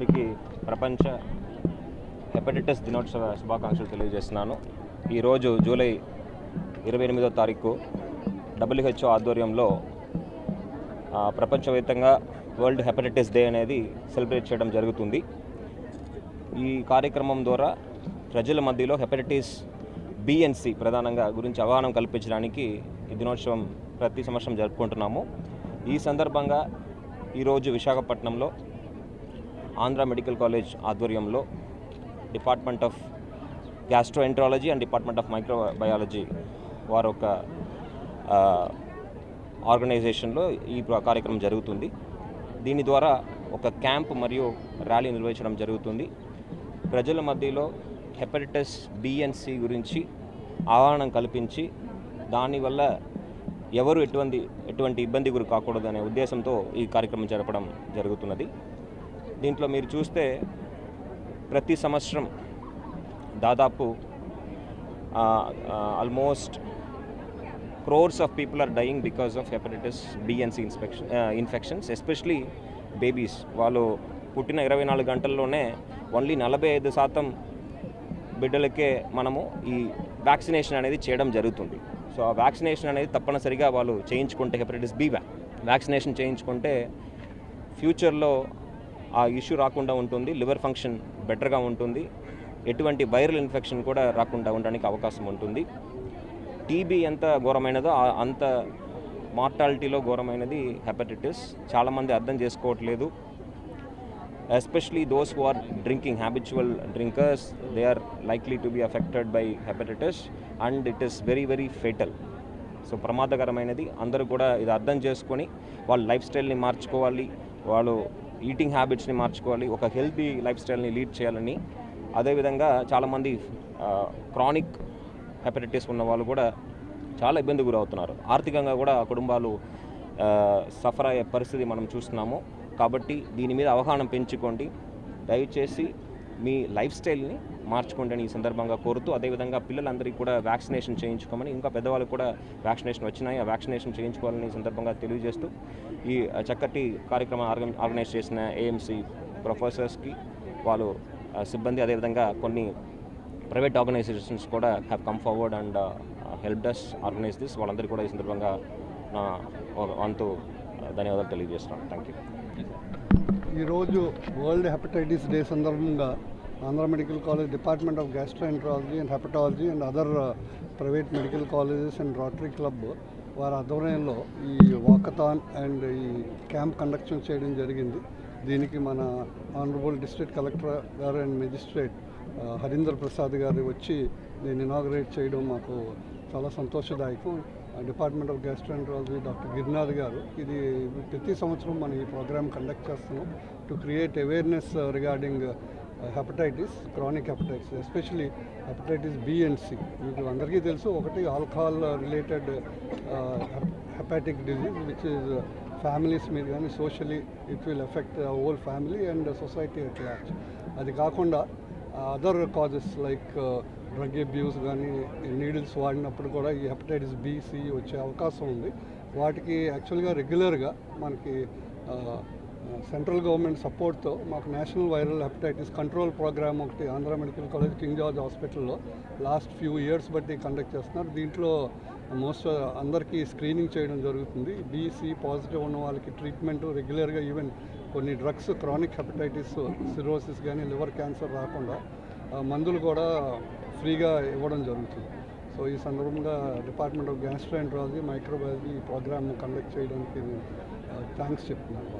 అందరికీ ప్రపంచ హెపటైటిస్ దినోత్సవ శుభాకాంక్షలు తెలియజేస్తున్నాను. ఈరోజు జూలై ఇరవై ఎనిమిదో తారీఖు డబ్ల్యూహెచ్ఓ ఆధ్వర్యంలో ప్రపంచవ్యాప్తంగా వరల్డ్ హెపటైటిస్ డే అనేది సెలబ్రేట్ చేయడం జరుగుతుంది. ఈ కార్యక్రమం ద్వారా ప్రజల మధ్యలో హెపటైటిస్ బిఎన్సి ప్రధానంగా గురించి అవగాహన కల్పించడానికి ఈ దినోత్సవం ప్రతి సంవత్సరం జరుపుకుంటున్నాము. ఈ సందర్భంగా ఈరోజు విశాఖపట్నంలో ఆంధ్ర మెడికల్ కాలేజ్ ఆధ్వర్యంలో department of gastroenterology and department of microbiology వారు ఒక ఆర్గనైజేషన్లో ఈ కార్యక్రమం జరుగుతుంది. దీని ద్వారా ఒక క్యాంప్ మరియు ర్యాలీ నిర్వహించడం జరుగుతుంది. ప్రజల మధ్యలో హెపటైటిస్ బిఎన్సి గురించి అవగాహన కల్పించి దానివల్ల ఎవరు ఎటువంటి ఎటువంటి ఇబ్బంది గురి కాకూడదు అనే ఉద్దేశంతో ఈ కార్యక్రమం జరపడం జరుగుతున్నది. దీంట్లో మీరు చూస్తే ప్రతి సంవత్సరం దాదాపు almost crores of people are dying because of hepatitis B and C inspection infections especially babies వాళ్ళు పుట్టిన ఇరవై నాలుగు గంటల్లోనే ఓన్లీ నలభై ఐదు శాతం బిడ్డలకే మనము ఈ వ్యాక్సినేషన్ అనేది చేయడం జరుగుతుంది. సో ఆ వ్యాక్సినేషన్ అనేది తప్పనిసరిగా వాళ్ళు చేయించుకుంటే హెపటైటిస్ బి వ్యాక్సినేషన్ చేయించుకుంటే ఫ్యూచర్లో ఆ ఇష్యూ రాకుండా ఉంటుంది లివర్ ఫంక్షన్ బెటర్గా ఉంటుంది ఎటువంటి వైరల్ ఇన్ఫెక్షన్ కూడా రాకుండా ఉండడానికి అవకాశం ఉంటుంది. టీబీ ఎంత ఘోరమైనదో అంత మార్టాలిటీలో ఘోరమైనది హెపటైటిస్. చాలామంది అర్థం చేసుకోవట్లేదు. Especially those who are drinking habitual drinkers they are likely to be affected by hepatitis and it is very very fatal. So ప్రమాదకరమైనది. అందరూ కూడా ఇది అర్థం చేసుకొని వాళ్ళ లైఫ్ స్టైల్ని మార్చుకోవాలి. వాళ్ళు ఈటింగ్ హ్యాబిట్స్ని మార్చుకోవాలి ఒక హెల్తీ లైఫ్ స్టైల్ని లీడ్ చేయాలని. అదేవిధంగా చాలామంది క్రానిక్ హెపటైటిస్ ఉన్న వాళ్ళు కూడా చాలా ఇబ్బంది గురవుతున్నారు. ఆర్థికంగా కూడా కుటుంబాలు సఫర్ అయ్యే పరిస్థితి మనం చూస్తున్నాము. కాబట్టి దీని మీద అవగాహన పెంచుకోండి. దయచేసి మీ లైఫ్ స్టైల్ని మార్చుకోండి అని ఈ సందర్భంగా కోరుతూ అదేవిధంగా పిల్లలందరికీ కూడా వ్యాక్సినేషన్ చేయించుకోమని ఇంకా పెద్దవాళ్ళు కూడా వ్యాక్సినేషన్ వచ్చినాయి. ఆ వ్యాక్సినేషన్ చేయించుకోవాలని ఈ సందర్భంగా తెలియజేస్తూ ఈ చక్కటి కార్యక్రమం ఆర్గన్ ఆర్గనైజ్ చేసిన ఏఎంసీ ప్రొఫెసర్స్కి వాళ్ళు సిబ్బంది అదేవిధంగా కొన్ని ప్రైవేట్ ఆర్గనైజేషన్స్ కూడా have come forward and help does organise this వాళ్ళందరికీ కూడా ఈ సందర్భంగా నా వంతు ధన్యవాదాలు తెలియజేస్తున్నాను. థ్యాంక్ యూ ఈరోజు వరల్డ్ హెపటైటిస్ డే సందర్భంగా Andhra medical college department of gastroenterology and hepatology and other private medical colleges and rotary club వారి ఆధ్వర్యంలో ఈ వాకథాన్ అండ్ ఈ క్యాంప్ కండక్షన్ చేయడం జరిగింది. దీనికి మన ఆనరబుల్ డిస్ట్రిక్ట్ కలెక్టర్ గారు అండ్ మెజిస్ట్రేట్ హరీందర్ ప్రసాద్ గారు వచ్చి దీన్ని ఇనాగ్రేట్ చేయడం మాకు చాలా సంతోషదాయకం. Department of gastroenterology doctor Girinath garu. ఇది ప్రతి సంవత్సరం మనం ఈ ప్రోగ్రామ్ కండక్ట్ చేస్తున్నాం to create awareness regarding hepatitis chronic hepatitis especially hepatitis B and C మీకు అందరికీ తెలుసు ఒకటి alcohol related hepatic disease which is families మీద కానీ socially it will effect whole family and society at large అది కాకుండా other causes like drug abuse కానీ needles వాడినప్పుడు కూడా ఈ హెపటైటిస్ బీసీ వచ్చే అవకాశం ఉంది. వాటికి యాక్చువల్గా రెగ్యులర్గా మనకి uh, సెంట్రల్ గవర్నమెంట్ సపోర్ట్తో మాకు national viral hepatitis control programme ఒకటి Andhra medical college King George హాస్పిటల్లో లాస్ట్ ఫ్యూ ఇయర్స్ బట్టి కండక్ట్ చేస్తున్నారు. దీంట్లో మోస్ట్ అందరికీ స్క్రీనింగ్ చేయడం జరుగుతుంది. బీసీ పాజిటివ్ ఉన్న వాళ్ళకి ట్రీట్మెంట్ రెగ్యులర్గా ఈవెన్ కొన్ని డ్రగ్స్ క్రానిక్ హెపటైటిస్ సిరోసిస్ కానీ లివర్ క్యాన్సర్ రాకుండా మందులు కూడా ఫ్రీగా ఇవ్వడం జరుగుతుంది. సో ఈ సందర్భంగా డిపార్ట్మెంట్ ఆఫ్ గ్యాస్ట్రోఎంట్రాలజీ మైక్రోబయాలజీ ఈ ప్రోగ్రామ్ను కండక్ట్ చేయడానికి నేను థ్యాంక్స్ చెప్తున్నాను.